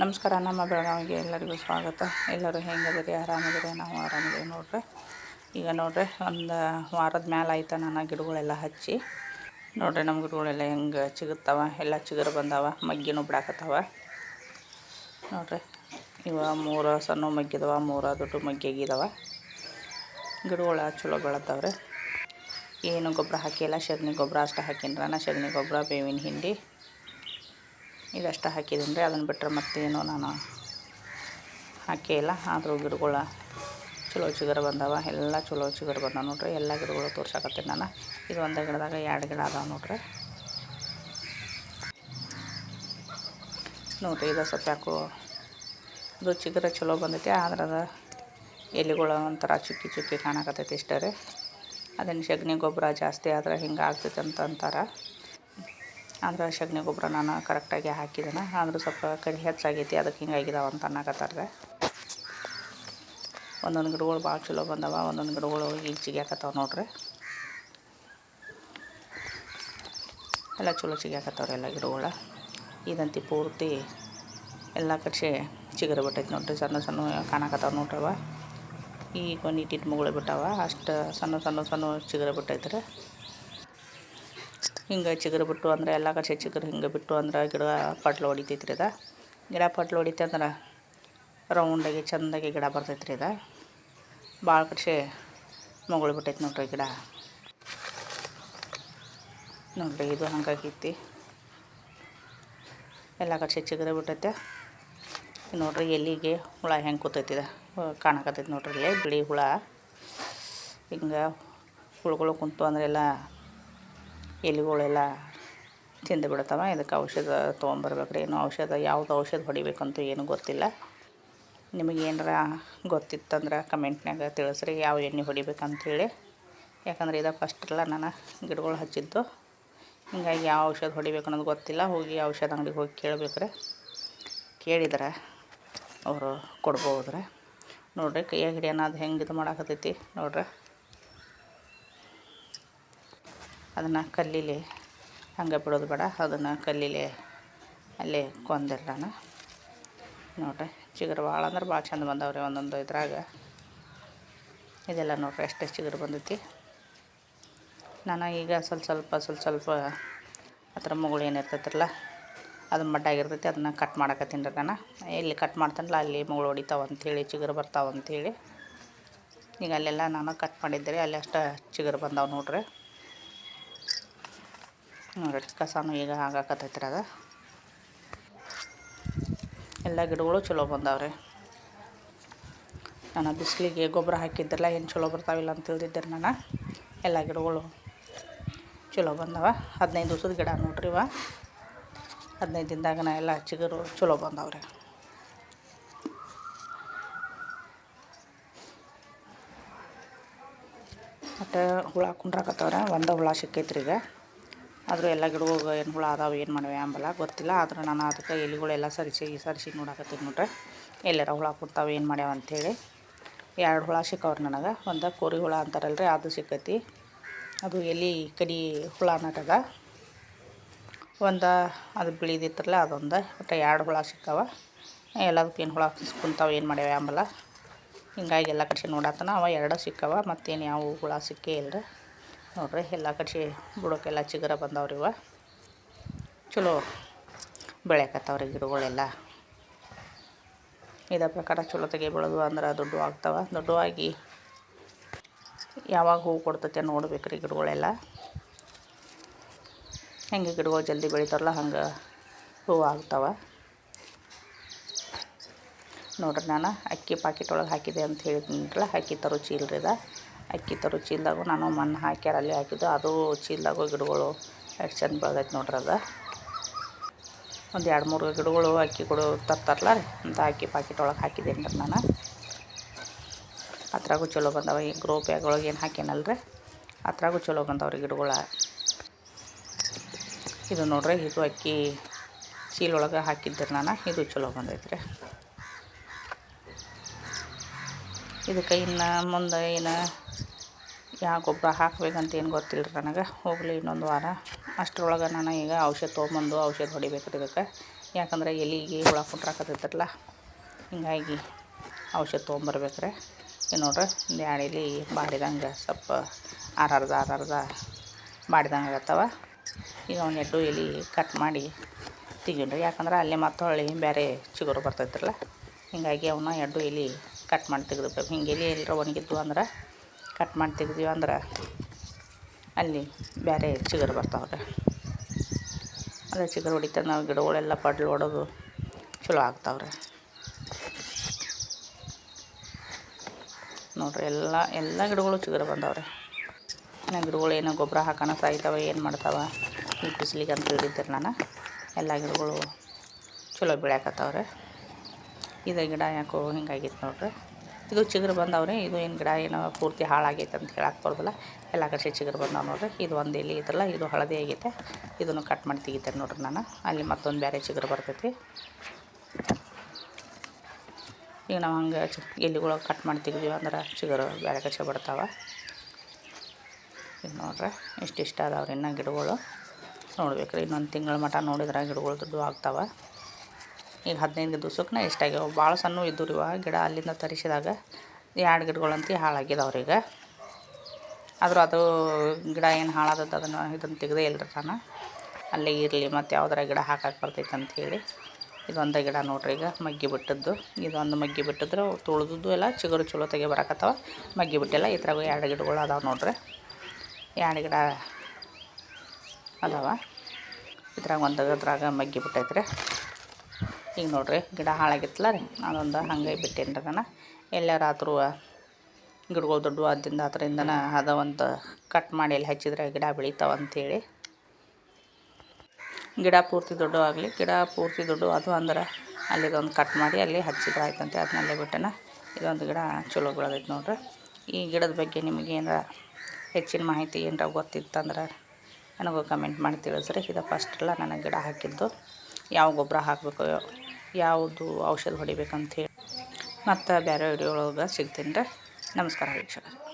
ನಮಸ್ಕಾರ, ನಮ್ಮ ಬೆಳಗಾವಿಗೆ ಎಲ್ಲರಿಗೂ ಸ್ವಾಗತ. ಎಲ್ಲರೂ ಹೆಂಗದಿರಿ ಆರಾಮದಿರಿ ನಾವು ಆರಾಮಿದ್ದೀವಿ. ನೋಡ್ರಿ, ಈಗ ನೋಡ್ರಿ, ಒಂದು ವಾರದ ಮ್ಯಾಲ ಆಯ್ತು ನಾನು ಗಿಡಗಳೆಲ್ಲ ಹಚ್ಚಿ. ನೋಡ್ರಿ, ನಮ್ಮ ಗಿಡಗಳೆಲ್ಲ ಹೆಂಗೆ ಚಿಗುತ್ತವೆ, ಎಲ್ಲ ಚಿಗುರು ಬಂದಾವ ಮಗ್ಗಿನೂ ಬಿಡಾಕತ್ತಾವ ನೋಡ್ರಿ, ಇವ ಮೂರು ಸಣ್ಣ ಮಗ್ಗಿದವ, ಮೂರು ದೊಡ್ಡ ಮಗ್ಗಿಗಿದಾವ ಗಿಡಗಳು ಚಲೋ ಬೆಳತ್ತವ್ರಿ. ಏನು ಗೊಬ್ಬರ ಹಾಕಿಲ್ಲ ಸಗಣಿ ಗೊಬ್ಬರ ಅಷ್ಟು ಹಾಕಿನ್ರಣ್ಣ ಸಗಣಿ ಗೊಬ್ಬರ, ಬೇವಿನ ಹಿಂಡಿ. ಇದಷ್ಟು ಹಾಕಿದ್ದೀನಿ ರೀ ಅದನ್ನು ಬಿಟ್ಟರೆ ಮತ್ತೇನು ನಾನು ಹಾಕೇ ಇಲ್ಲ. ಆದರೂ ಗಿಡಗಳ ಚಲೋ ಚಿಗರ್ ಬಂದವ. ಎಲ್ಲ ಚಲೋ ಚಿಗುರು ಬಂದಾವ ನೋಡ್ರಿ. ಎಲ್ಲ ಗಿಡಗಳು ತೋರ್ಸಾಕತ್ತೀನಿ ನಾನು. ಇದು ಒಂದು ಗಿಡದಾಗ ಎರಡು ಗಿಡ ಅದಾವೆ ನೋಡ್ರಿ. ನೋಡ್ರಿ, ಇದು ಸ್ವಲ್ಪ ಯಾಕೋ ಅದು ಚಿಗರ ಚಲೋ ಬಂದೈತಿ. ಆದ್ರೆ ಅದು ಎಲೆಗಳು ಒಂಥರ ಚುಕ್ಕಿ ಚುಕ್ಕಿ ಕಾಣಕತ್ತೈತಿ ಇಷ್ಟೇ ಅದನ್ನು ಸಗಣಿ ಗೊಬ್ಬರ ಜಾಸ್ತಿ ಆದ್ರೆ ಹಿಂಗೆ ಆಗ್ತೈತೆ ಅಂತ ಅಂತಾರೆ. ಆದ್ರೆ ಸಗಣಿ ಗೊಬ್ಬರ ನಾನು ಕರೆಕ್ಟಾಗಿ ಹಾಕಿದ್ದೇನೆ ಆದರೂ ಸ್ವಲ್ಪ ಕಡಿ ಹೆಚ್ಚಾಗೈತಿ, ಅದಕ್ಕೆ ಹಿಂಗಾಗಿದಾವೆ ಅಂತ ಅನ್ನಕತ್ತಾರೆ ಒಂದೊಂದು ಗಿಡಗಳು ಭಾಳ ಚಲೋ ಬಂದವ, ಒಂದೊಂದು ಗಿಡಗಳು ಈಗ ಚಿಗ್ಯಾಕತ್ತಾವ ನೋಡ್ರಿ. ಎಲ್ಲ ಚಲೋ ಚಿಗ್ಯಾಕತ್ತವ್ರಿ ಎಲ್ಲ ಗಿಡಗಳು. ಇದಂತಿ ಪೂರ್ತಿ ಎಲ್ಲ ಕಡೆ ಚಿಗರು ಬಿಟ್ಟೈತೆ ನೋಡ್ರಿ, ಸಣ್ಣ ಸಣ್ಣ ಕಾಣಕತ್ತಾವ ನೋಡ್ರವ ಈಗ ಒಂದು ಇಟ್ಟಿಟ್ಟು ಮುಗುಳು ಬಿಟ್ಟಾವ, ಅಷ್ಟು ಸಣ್ಣ ಸಣ್ಣ ಸಣ್ಣ ಚಿಗರು ಬಿಟ್ಟೈತ್ರಿ. ಹಿಂಗೆ ಚಿಗುರು ಬಿಟ್ಟು ಅಂದ್ರೆ ಎಲ್ಲ ಕಡೆ ಚಿಗುರು ಹಿಂಗೆ ಬಿಟ್ಟು ಅಂದ್ರೆ ಗಿಡ ಪಟ್ಲು ಹೊಡಿತೈತೆ ರೀ ಇದು. ಗಿಡ ಪಟ್ಲು ಹೊಡಿತೆ ಅಂದ್ರೆ ರೌಂಡಾಗಿ ಚೆಂದಾಗಿ ಗಿಡ ಬರ್ತೈತೆ ರೀ ಇದು. ಭಾಳ ಕಡೆ ಮಗಳು ಬಿಟ್ಟೈತೆ ನೋಡ್ರಿ ಗಿಡ. ನೋಡ್ರಿ ಇದು ಹಂಗಾಗೈತಿ. ಎಲ್ಲ ಕಡೆ ಚಿಗುರು ಬಿಟ್ಟೈತೆ. ನೋಡ್ರಿ ಎಲ್ಲಿಗೆ ಹುಳ ಹೆಂಗೆ ಕೂತೈತಿ ಇದು. ಕಾಣಕತ್ತೈತಿ ನೋಡ್ರಿ ಇಲ್ಲೇ ಬಿಳಿ ಹುಳ. ಹಿಂಗೆ ಹುಳುಗಳು ಕುಂತು ಅಂದ್ರೆ ಎಲ್ಲ ಎಲೆಗಳೆಲ್ಲ ತಿಂದು ಬಿಡ್ತಾವೆ ಇದಕ್ಕೆ ಔಷಧ ತೊಗೊಂಬರ್ಬೇಕ್ರಿ. ಏನು ಔಷಧ ಯಾವ್ದು ಔಷಧ ಹೊಡಿಬೇಕಂತೂ ಏನು ಗೊತ್ತಿಲ್ಲ. ನಿಮಗೆ ಏನಾರ ಗೊತ್ತಿತ್ತಂದ್ರೆ ಕಮೆಂಟ್ನಾಗ ತಿಳಿಸ್ರಿ. ಯಾವ ಎಣ್ಣೆ ಹೊಡಿಬೇಕಂತೇಳಿ. ಯಾಕಂದ್ರೆ ಇದು ಫಸ್ಟೆಲ್ಲ ನಾನು ಗಿಡಗಳು ಹಚ್ಚಿದ್ದು. ಹಿಂಗಾಗಿ ಯಾವ ಔಷಧ ಹೊಡಿಬೇಕು ಅನ್ನೋದು ಗೊತ್ತಿಲ್ಲ. ಹೋಗಿ ಔಷಧ ಅಂಗಡಿಗೆ ಹೋಗಿ ಕೇಳಬೇಕ್ರೆ. ಕೇಳಿದ್ರೆ ಅವರು ಕೊಡ್ಬೋದ್ರೆ. ನೋಡ್ರಿ ಕೈಯಾಗ ಹಿಡಿಯೋಣ ಅದು ಹೆಂಗೆ ಇದು ಮಾಡಾಕತ್ತೈತಿ ನೋಡ್ರಿ. ಅದನ್ನು ಕಲ್ಲಿಲಿ ಹಂಗೆ ಬಿಡೋದು ಬೇಡ. ಅದನ್ನು ಕಲ್ಲಿಲಿ ಅಲ್ಲೇ ಕೊಂದಿರ ನೋಡಿರಿ, ಚಿಗುರು ಭಾಳ ಅಂದ್ರೆ ಭಾಳ ಚಂದ ಬಂದವ್ರಿ ಒಂದೊಂದು ಇದ್ರಾಗ. ಇದೆಲ್ಲ ನೋಡ್ರಿ ಎಷ್ಟು ಚಿಗುರು ಬಂದೈತಿ. ನಾನು ಈಗ ಸ್ವಲ್ಪ ಸ್ವಲ್ಪ ಸ್ವಲ್ಪ ಸ್ವಲ್ಪ ಹತ್ರ ಮುಗಳು ಏನಿರ್ತೈತಿರಲ್ಲ ಅದು ಮಡ್ಡಾಗಿರ್ತೈತಿ ಅದನ್ನು ಕಟ್ ಮಾಡಕತ್ತೀನಿ ರೀ ನಾನು. ಎಲ್ಲಿ ಕಟ್ ಮಾಡ್ತಾನಲ್ಲ ಅಲ್ಲಿ ಮುಗಳು ಹೊಡಿತಾವೆ ಅಂಥೇಳಿ ಚಿಗುರು ಬರ್ತಾವ ಈಗ ಅಲ್ಲೆಲ್ಲ ನಾನು ಕಟ್ ಮಾಡಿದ್ದೆ ಅಲ್ಲಿ ಅಷ್ಟು ಚಿಗುರು ಬಂದಾವೆ ನೋಡ್ರಿ. ನೋಡ್ರಿ ಕಸನೂ ಈಗ ಆಗಾಕತ್ತೈತ್ರಿ ಅದು. ಎಲ್ಲ ಗಿಡಗಳು ಚಲೋ ಬಂದಾವ್ರಿ. ನಾನು ಬಿಸಿಲಿಗೆ ಗೊಬ್ಬರ ಹಾಕಿದ್ದಿರಲ್ಲ ಏನು ಚಲೋ ಬರ್ತಾವಿಲ್ಲ ಅಂತ ತಿಳಿದಿದ್ದೆ ನಾನು. ಎಲ್ಲ ಗಿಡಗಳು ಚಲೋ ಬಂದವ. ಹದಿನೈದು ದಿವಸದ ಗಿಡ ನೋಡ್ರಿ ಇವ. ಹದಿನೈದು ದಿನದಾಗನ ಎಲ್ಲ ಚಿಗುರು ಚಲೋ ಬಂದವ್ರಿ. ಮತ್ತು ಹುಳ ಕುಂಡ್ರಾಕತ್ತವ್ರೆ? ಒಂದು ಹುಳ ಸಿಕ್ಕೈತ್ರಿ ಈಗ. ಆದರೂ ಎಲ್ಲ ಗಿಡಗಳು ಏನು ಹುಳ ಅದಾವೆ, ಏನು ಮಾಡವೆ ಅಂಬಲ್ಲ, ಗೊತ್ತಿಲ್ಲ. ಆದ್ರೆ ನಾನು ಅದಕ್ಕೆ ಎಲೆಗಳೆಲ್ಲ ಸರಿಸಿ ಸರಿಸಿ ನೋಡಾಕತ್ತೀನಿ ನೋಡ್ರಿ ಎಲ್ಲರ ಹುಳ ಕೊಡ್ತಾವೆ, ಏನು ಮಾಡ್ಯಾವ ಅಂಥೇಳಿ. ಎರಡು ಹುಳ ಸಿಕ್ಕವ್ರಿ ನನಗೆ, ಒಂದು ಕೋರಿ ಹುಳ ಅಂತಾರಲ್ರಿ, ಅದು ಸಿಕ್ಕೈತಿ. ಅದು ಎಲೆ ಕಡಿ ಹುಳ ನಟದ ಒಂದು ಅದು ಬಿಳಿದಿತ್ತಲ್ಲ, ಅದೊಂದು. ಒಟ್ಟು ಎರಡು ಹುಳ ಸಿಕ್ಕವ. ಎಲ್ಲದಕ್ಕೆ ಏನು ಹುಳ ಕುಂತಾವೆ, ಏನು ಮಾಡ್ಯಾವೆ ಅಂಬಲ್ಲ. ಹಿಂಗಾಗಿ ಎಲ್ಲ ಕಡೆ ನೋಡಾತನ, ಅವ ಎರಡು ಸಿಕ್ಕವ, ಮತ್ತೇನು ಯಾವ ಹುಳ ಸಿಕ್ಕೇ ಇಲ್ಲರಿ ನೋಡ್ರಿ, ಎಲ್ಲ ಕಡೆ ಬುಡಕ್ಕೆಲ್ಲ ಚಿಗರ ಬಂದವ್ರಿ ಇವ. ಚಲೋ ಬೆಳೆಯಕತ್ತವ್ರಿ ಗಿಡಗಳೆಲ್ಲ. ಇದ ಪ್ರಕಾರ ಚಲೋ ತೆಗೆ ಬೆಳೆದು ಅಂದ್ರೆ ದೊಡ್ಡ ಆಗ್ತಾವೆ. ಆಗಿ ಯಾವಾಗ ಹೂವು ಕೊಡ್ತೈತೆ ನೋಡ್ಬೇಕು ರೀ ಗಿಡಗಳೆಲ್ಲ. ಹೆಂಗೆ ಗಿಡಗಳು ಜಲ್ದಿ ಬೆಳಿತಾರಲ್ಲ ಹಂಗೆ ಹೂವು ಆಗ್ತಾವೆ. ನೋಡ್ರಿ ನಾನು ಅಕ್ಕಿ ಪಾಕಿಟ್ ಒಳಗೆ ಹಾಕಿದೆ ಅಂತ ಹೇಳಿದ್ನಲ್ಲ ಅಕ್ಕಿ ತರೋ ಚೀಲ್ರಿದ ಅಕ್ಕಿ ತರು ಚೀಲದಾಗೂ ನಾನು ಮಣ್ಣು ಹಾಕ್ಯಾರ ಅಲ್ಲಿ ಹಾಕಿದ್ದು. ಅದು ಚೀಲದಾಗೂ ಗಿಡಗಳು ಎಷ್ಟು ಚೆಂದ ಬೆಳೆದೈತೆ ನೋಡ್ರಿ ಅದು. ಒಂದು ಎರಡು ಮೂರು ಗಿಡಗಳು ಅಕ್ಕಿ ಕೊಡು ತರ್ತಾರಲ್ಲ ರೀ, ಅಂತ ಅಕ್ಕಿ ಪಾಕಿಟ್ ಒಳಗೆ ಹಾಕಿದ್ದೇನೆ ರೀ ನಾನು. ಅದ್ರಾಗೂ ಚಲೋ ಬಂದವ ಈ ಗ್ರೋ ಬ್ಯಾಗ್ ಒಳಗೆ ಏನು ರೀ, ಅದ್ರಾಗು ಚಲೋ ಬಂದವ್ರಿ ಗಿಡಗಳ. ಇದು ನೋಡ್ರಿ, ಇದು ಅಕ್ಕಿ ಚೀಲೊಳಗೆ ಹಾಕಿದ್ದೆ ನಾನು, ಇದು ಚಲೋ ಬಂದೈತೆ ರೀ. ಇದಕ್ಕೆ ಇನ್ನು ಮುಂದೆ ಏನು ಯಾವ ಗೊಬ್ಬರ ಹಾಕ್ಬೇಕಂತ ಏನು ಗೊತ್ತಿಲ್ಲ ನನಗೆ. ಹೋಗಲಿ ಇನ್ನೊಂದು ವಾರ. ಅಷ್ಟರೊಳಗೆ ನಾನು ಈಗ ಔಷಧ ತೊಗೊಂಬಂದು ಔಷಧ ಹೊಡಿಬೇಕ್ರಿ ಇದಕ್ಕೆ. ಯಾಕಂದ್ರೆ ಎಲ್ಲಿಗೆ ಹುಳ ಕುಟ್ರಾಕತ್ತೈತ್ರಲ್ಲ ಹಿಂಗಾಗಿ ಔಷಧ ತೊಗೊಂಬರ್ಬೇಕ್ರೆ. ಈಗ ನೋಡ್ರಿ ಒಂದು ಎರಡು ಎಲೆ ಮಾಡಿದಂಗೆ ಸ್ವಲ್ಪ ಆರರ್ಧ ಆರರ್ಧ ಮಾಡಿದಂಗೆ ಆಗತ್ತವ. ಈಗ ಒಂದು ಎರಡು ಎಲೆ ಕಟ್ ಮಾಡಿ ತೆಗೀನ್ರಿ. ಯಾಕಂದ್ರೆ ಅಲ್ಲೇ ಮತ್ತೆ ಹೊಳ್ಳಿ ಬೇರೆ ಚಿಗುರು ಬರ್ತೈತ್ರಲ್ಲ. ಹಿಂಗಾಗಿ ಅವನ್ನ ಎರಡು ಎಲೆ ಕಟ್ ಮಾಡಿ ತೆಗೆದು ಹಿಂಗೆ ಎಲೆ ಎಲ್ಲರ ಒಣಗಿದ್ವು ಅಂದ್ರೆ ಕಟ್ ಮಾಡಿ ತೆಗ್ದೀವಿ ಅಂದ್ರೆ ಅಲ್ಲಿ ಬೇರೆ ಚಿಗರು ಬರ್ತಾವ್ರೆ ಅದೇ ಚಿಗರು ಹೊಡಿತಾರೆ ನಾವು, ಗಿಡಗಳೆಲ್ಲ ಪಡ್ಲು ಹೊಡೋದು ಚಲೋ ಆಗ್ತಾವ್ರೆ ನೋಡ್ರಿ, ಎಲ್ಲ ಎಲ್ಲ ಗಿಡಗಳು ಚಿಗರು ಬಂದವ್ರೆ ನಾ ಗಿಡಗಳು ಏನೋ ಗೊಬ್ಬರ ಹಾಕೋಣ ಸಾಯ್ತಾವ, ಏನು ಮಾಡ್ತಾವೆ, ಈ ಬಿಸಿಲಿಗೆ ಅಂತ ಹೇಳಿದ್ದೀರಿ ನಾನು. ಎಲ್ಲ ಗಿಡಗಳು ಚಲೋ ಬೆಳೆಯಕತ್ತವ್ರೆ ಇದೇ ಗಿಡ ಯಾಕೋ ಹಿಂಗಾಗಿತ್ತು ನೋಡ್ರಿ. ಇದು ಚಿಗುರು ಬಂದವ್ರೆ, ಇದು ಏನು ಗಿಡ ಏನೋ ಪೂರ್ತಿ ಹಾಳಾಗೈತೆ ಅಂತ ಹೇಳಕ್ಕೆ ಬರೋದಿಲ್ಲ ಎಲ್ಲ ಕಡೆ ಚಿಗುರು ಬಂದಾವೆ ನೋಡ್ರಿ. ಇದು ಒಂದು ಎಲೆ ಇದ್ರಲ್ಲ ಇದು ಹಳದಿ ಆಗೈತೆ. ಇದನ್ನು ಕಟ್ ಮಾಡಿ ತೆಗಿತೇನೆ ನೋಡ್ರಿ ನಾನು. ಅಲ್ಲಿ ಮತ್ತೊಂದು ಬೇರೆ ಚಿಗುರು ಬರ್ತೈತಿ. ಈಗ ನಾವು ಹಂಗೆ ಚಿ ಎಲೆಗಳು ಕಟ್ ಮಾಡಿ ತೆಗಿದೀವಿ ಅಂದ್ರೆ ಚಿಗುರು ಬೇರೆ ಕಚ್ಚೆ ಬರ್ತಾವೆ. ಈಗ ನೋಡ್ರಿ ಇಷ್ಟಿಷ್ಟ ಅದಾವ್ರಿ ಇನ್ನೂ ಗಿಡಗಳು. ನೋಡ್ಬೇಕು ರೀ ಇನ್ನೊಂದು ತಿಂಗಳ ಮಟ ನೋಡಿದ್ರೆ ಗಿಡಗಳು ದುಡ್ಡು ಆಗ್ತಾವೆ ಈಗ ಹದಿನೈದು ದಿವ್ಸಕ್ಕೆ ಇಷ್ಟಾಗ್ಯಾವ ಭಾಳ ಸಣ್ಣ ಇದ್ದು ರೀ ಇವಾಗ ಗಿಡ ಅಲ್ಲಿಂದ ತರಿಸಿದಾಗ ಎರಡು ಗಿಡಗಳಂತೂ ಹಾಳಾಗಿದೆ ಈಗ ಆದರೂ ಅದು ಗಿಡ ಏನು ಹಾಳಾದದ್ದು ಅದನ್ನು ಇದನ್ನು ತೆಗೆದೇ ಇಲ್ಲರಿ ನಾನು ಅಲ್ಲೇ ಇರಲಿ ಮತ್ತು ಯಾವ್ದಾರ ಗಿಡ ಹಾಕಕ್ಕೆ ಬರ್ತೈತೆ ಅಂಥೇಳಿ ಇದೊಂದು ಗಿಡ ನೋಡ್ರಿ ಈಗ ಮಗ್ಗಿ ಬಿಟ್ಟದ್ದು. ಇದೊಂದು ಮಗ್ಗಿ ಬಿಟ್ಟಿದ್ರೆ ತುಳಿದದ್ದು ಎಲ್ಲ ಚಿಗುರು ಚಲೋ ತೆಗೆ ಬರಕತ್ತವ. ಮಗ್ಗಿ ಬಿಟ್ಟಿಲ್ಲ ಈ ಥರ ಎರಡು ಗಿಡಗಳು ಅದಾವೆ ನೋಡ್ರಿ. ಎರಡು ಗಿಡ ಅದಾವ. ಇದ್ರಾಗ ಒಂದು ಅದ್ರಾಗ ಮಗ್ಗಿ ಬಿಟ್ಟೈತ್ರಿ. ಈಗ ನೋಡ್ರಿ, ಗಿಡ ಹಾಳಾಗಿತ್ತಲ್ಲ ರೀ. ಅದೊಂದು ಹಂಗೆ ಬಿಟ್ಟೇನಿ ರೀ ನಾನು ಎಲ್ಲಾರಾದ್ರೂ ಗಿಡಗಳು ದೊಡ್ಡ ಆದಿಂದ ಅದರಿಂದನ ಅದ ಒಂದು ಕಟ್ ಮಾಡಿ ಎಲ್ಲಿ ಹಚ್ಚಿದ್ರೆ ಗಿಡ ಬೆಳಿತಾವ ಅಂಥೇಳಿ ಗಿಡ ಪೂರ್ತಿ ದೊಡ್ಡವಾಗಲಿ ಗಿಡ ಪೂರ್ತಿ ದೊಡ್ಡ ಅದು ಅಂದ್ರೆ ಅಲ್ಲಿದೊಂದು ಕಟ್ ಮಾಡಿ ಅಲ್ಲಿ ಹಚ್ಚಿದ್ರೆ ಆಯ್ತಂತೆ ಅದನ್ನಲ್ಲೇ ಬಿಟ್ಟನ. ಇದೊಂದು ಗಿಡ ಚಲೋ ಬೆಳೆದೈತೆ ನೋಡ್ರಿ. ಈ ಗಿಡದ ಬಗ್ಗೆ ನಿಮಗೆ ಏನಾರ ಹೆಚ್ಚಿನ ಮಾಹಿತಿ ಏನರ ಗೊತ್ತಿತ್ತಂದ್ರೆ ನನಗೂ ಕಮೆಂಟ್ ಮಾಡಿ ತಿಳಿಸ್ರಿ. ಇದು ಫಸ್ಟೆಲ್ಲ ನನಗೆ ಗಿಡ ಹಾಕಿದ್ದು. ಯಾವ ಗೊಬ್ಬರ ಹಾಕಬೇಕು ಯಾವುದು ಔಷಧ ಹೊಡಿಬೇಕಂತ ಹೇಳಿ ಮತ್ತು ಬೇರೆ ವಿಡಿಯೋ ಒಳಗೆ ಸಿಗ್ತೀನಿ ರೀ. ನಮಸ್ಕಾರ ವೀಕ್ಷಕರೇ.